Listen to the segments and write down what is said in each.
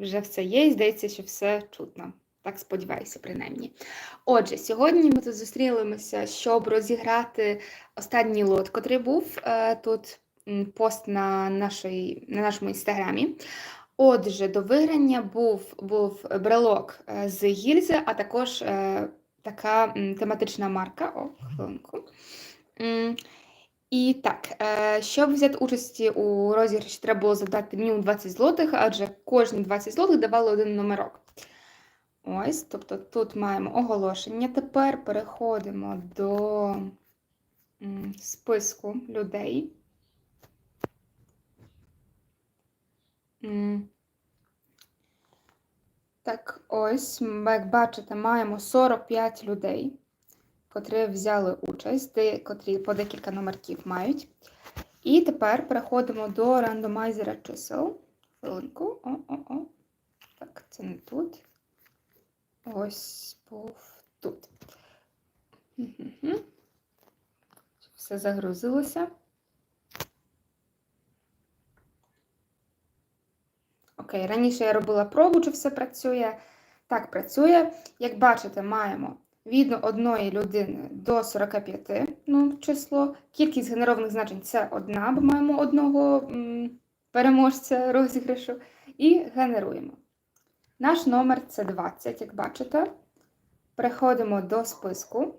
вже все є, і здається, що все чутно. Так сподіваюся, принаймні. Отже, сьогодні ми тут зустрілися, щоб розіграти останній лот, котрий був е, тут пост на, нашій, на нашому інстаграмі. Отже, до виграння був, був брелок е, з гільзи, а також е, така тематична марка. О, хвилинку. І так, е, щоб взяти участь у розіграші, треба було задати мінімум 20 злотих, адже кожні 20 злотих давали один номерок. Ось, тобто тут маємо оголошення. Тепер переходимо до списку людей. Так, ось, як бачите, маємо 45 людей, котрі взяли участь, де, котрі по декілька номерків мають. І тепер переходимо до рандомайзера чисел. Хвилинку. О-о-о. Так, це не тут. Ось був тут. Мгм. Все загрузилося. Окей, раніше я робила пробу, чи все працює. Так, працює. Як бачите, маємо від одної людини до 45 ну, число. Кількість генерованих значень це одна, бо маємо одного м, переможця розіграшу. І генеруємо. Наш номер це 20, як бачите. Переходимо до списку.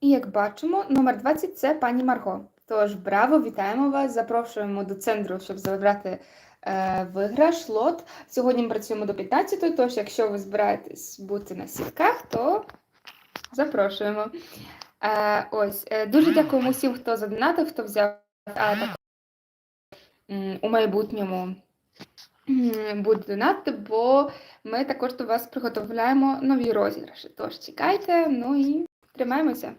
І як бачимо, номер 20 це пані Марго. Тож, браво, вітаємо вас! Запрошуємо до центру, щоб забрати е, виграш, лот. Сьогодні ми працюємо до 15, тож, якщо ви збираєтесь бути на сітках, то запрошуємо. Е, ось, е, дуже дякуємо всім, хто задонатив, хто взяв а, так, у майбутньому буде донати, бо ми також до вас приготовляємо нові розіграші. Тож чекайте, ну і тримаємося.